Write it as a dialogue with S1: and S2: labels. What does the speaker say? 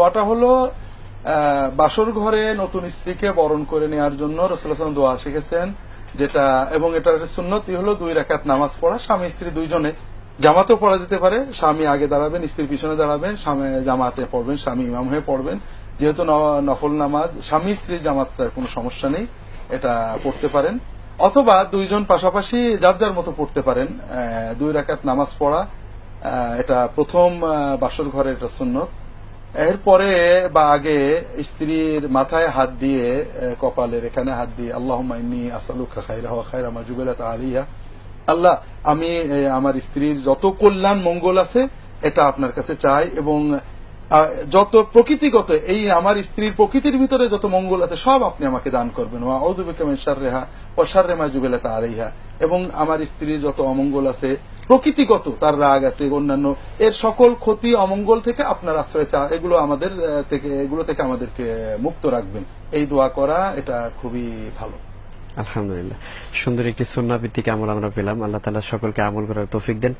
S1: দোয়াটা হলো বাসর ঘরে নতুন স্ত্রীকে বরণ করে নেওয়ার জন্য রসুল্লাহাম দোয়া শিখেছেন, যেটা, এবং এটার সুন্নতি হলো দুই রাকাত নামাজ পড়া, স্বামী স্ত্রী দুইজনে জামাতেও পড়া যেতে পারে, স্বামী আগে দাঁড়াবেন স্ত্রীর পিছনে দাঁড়াবেন, স্বামী জামাতে পড়বেন, স্বামী ইমাম হয়ে পড়বেন। যেহেতু নফল নামাজ, স্বামী স্ত্রীর জামাতটার কোনো সমস্যা নেই, এটা পড়তে পারেন। অথবা দুইজন পাশাপাশি যার যার মতো পড়তে পারেন দুই রাকাত নামাজ পড়া এটা প্রথম বাসর ঘরে এটা সুন্নত। এরপরে বা আগে স্ত্রীর মাথায় হাত দিয়ে কপালের এখানে হাত দিয়ে আল্লাহ ইন্নি আসালুকা আলিয়া আল্লাহ, আমি আমার স্ত্রীর যত কল্যাণ, মঙ্গল আছে, এটা আপনার কাছে চাই এবং যত প্রকৃতিগত, এই আমার স্ত্রীর প্রকৃতির ভিতরে যত মঙ্গল আছে, সব আপনি আমাকে দান করবেন। ওয়া আউযু বিকা মিন শাররিহা ওয়া শাররি মা জুবিলাত আলাইহা। এবং আমার স্ত্রীর যত অমঙ্গল আছে, প্রকৃতিগত তার রাগ আছে, অন্যান্য, এর সকল ক্ষতি অমঙ্গল থেকে আপনার আশ্রয় চা এগুলো আমাদের থেকে, এগুলো থেকে আমাদেরকে মুক্ত রাখবেন। এই দোয়া করা এটা খুবই ভালো।
S2: আলহামদুলিল্লাহ। সুন্দর একটি সন্ন্যাবৃত্তিকে আমল আমরা পেলাম। আল্লাহ তালা সকলকে আমল করার তৌফিক দেন।